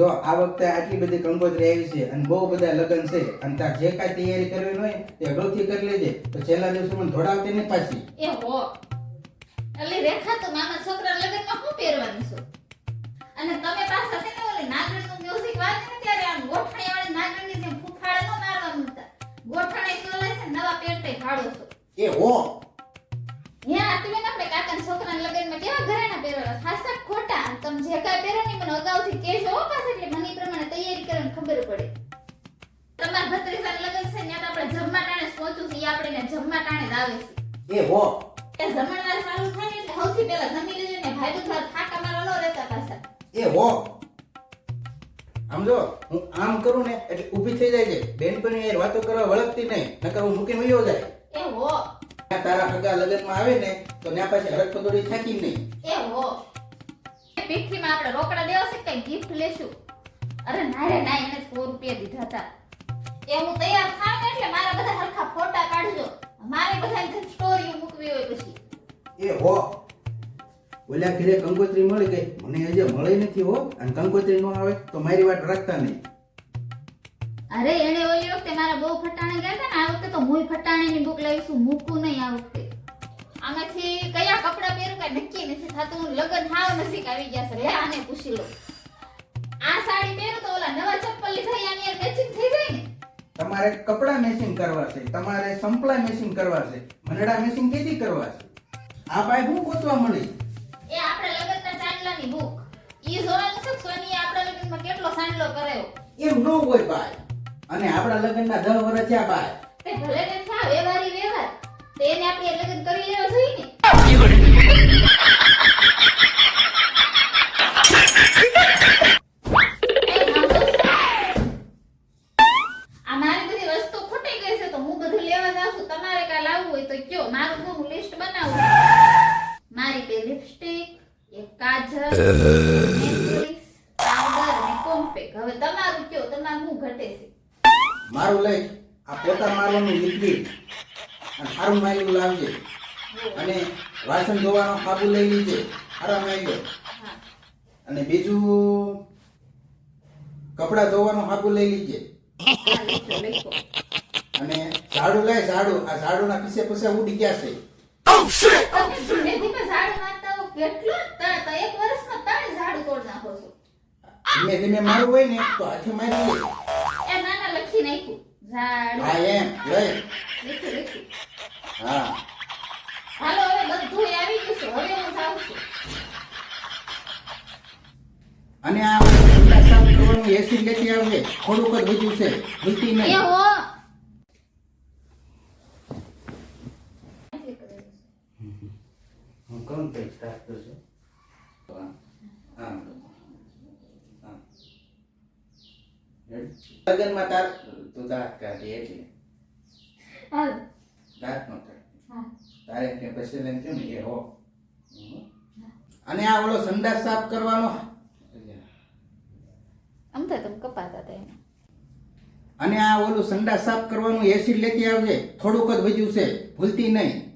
જો આ વખતે આટલી બધી કંકોત્રી આવી છે અને બહુ બધા લગ્ન છે અને તાર જે કાંઈ તૈયારી કરવી હોય તે અગાઉથી કરી લેજે. તો છેલ્લા દિવસોમાં ધોડાવતી નહીં પાછી. એ હો. એટલે રેખા તો મામા છોકરા લગ્નમાં શું પહેરવાની છો? અને તમે પાછા છે ને ઓલી નાગરનું મ્યુઝિક વાગે ને ત્યારે આમ ગોઠણી વાળી નાગરની જેમ ફૂફાડે નો મારવાનું હતા. ગોઠણે સોલે છે નવા પેન્ટે ફાડો છો. એ હો. યા તમે ને આપણે કાકાના છોકરાના લગ્નમાં કેવા ઘરેણા પહેરેલા ખાસા ખોટા. તમે જે કાંઈ પહેરો ને મને અગાઉથી કહેજો જમવા ટાણે જ આવે છે. એ હો. એ જમણવાર ચાલુ થાય એટલે સૌથી પહેલા જમી લેજો ને ભાઈ બધા થાકા મારો ન રહેતા પાછા. એ હો. સમજો હું આમ કરું ને એટલે ઊભી થઈ જાય છે. બેનપણી યાર વાતો કરવા વળગતી નહીં નકર હું મૂકીને વયો જાય. એ હો. તારા હગા લગ્નમાં આવે ને તો ત્યાં પાછી હરક પદોડી થાકી નહીં. એ હો. પીઠીમાં આપણે રોકડા દેવા છે કઈ ગિફ્ટ લેશું? અરે ના રે ના એને સો રૂપિયા દીધા હતા. એ હું તૈયાર થાઉં એટલે મારા બધા હરખા ફોટા કાઢજો. મારે બધા સ્ટોરી મૂકવી હોય પછી. એ હો. ઓલા ઘરે કંકોત્રી મળી ગઈ. મને હજી મળી નથી હો. અને કંકોત્રી નો આવે તો મારી વાત રાખતા નહીં. અરે એને ઓલી વખતે મારા બહુ ફટાણે ગયા હતા ને આ વખતે તો હું ફટાણે ની બુક લાવીશું મૂકું નહીં આ વખતે. આમાંથી કયા કપડા પહેરું કઈ નક્કી નથી થતું. લગન હાવ નસીક આવી ગયા છે. લે આને પૂછી લો. આ સાડી પહેરું તો ઓલા નવા ચપ્પલ લીધા આની મેચિંગ તમારે કપડા મેચિંગ કરવા છે તમારે સંપલા મેચિંગ કરવા છે મનડા મેચિંગ કેથી કરવા છે? આ ભાઈ હું ગોતવા મળી? એ આપણે લગનના ચાંદલાની બુક ઈ જોવાનું છે સોની આપણા લગનમાં કેટલો સાંડલો કર્યો એમ નો હોય ભાઈ. અને આપણા લગ્નના દસ વર્ષ થયા ભાઈ. તે ભલે ને થા વેવારી વેવાર તેને આપણે લગન કરી લેવા જોઈએ ને? તો કયો? મારું હું લિસ્ટ બનાવું. મારી બે લિપસ્ટિક એક કાજલ પાવડર અને કોમ્પેક હવે તમારું કયો? તમારું હું ઘટે છે? મારું લઈ આ પોતા મારવાનું લિક્વિડ અને હારું માયલું લાવજે. અને વાસણ ધોવાનો સાબુ લઈ લીજે. આરામ આવી અને બીજું કપડા ધોવાનો સાબુ લઈ લીજે. અને ઝાડુ લઈ ઝાડુ. આ ઝાડુના પીછે પીછે ઉડી ગયા છે. ધીમે ધીમે ઝાડુ મારતા હો કેટલો ત- ત- એક વર્ષમાં ત્રણ ઝાડુ તોડ નાખો છો. ધીમે ધીમે મારવું હોય ને તો હાથે મારી લે. એ નાના લખી નાખ્યું. ઝાડુ. હા એમ. લઈ. હા. હાલો હવે બધું આવી ગયું છે હવે હું જાઉં છું. અને આ સાફ કરવાનું એસી લેતી આવજે. થોડુંક જ વધ્યું છે. ભૂલતી નહીં. આમ આમ આમ લગનમાં તાર તું દાંત કાઢી એટલે. દાંત નો હા. તારે કે પછી લઈને કેમ એ હો? અને આ ઓલો સંડાસ સાફ કરવાનો? આમ તો તમે કપાતા હતા અને આ ઓલું સંડાસ સાફ કરવાનું એસિડ લેતી આવજે. થોડુંક જ વધ્યું છે. ભૂલતી નહીં.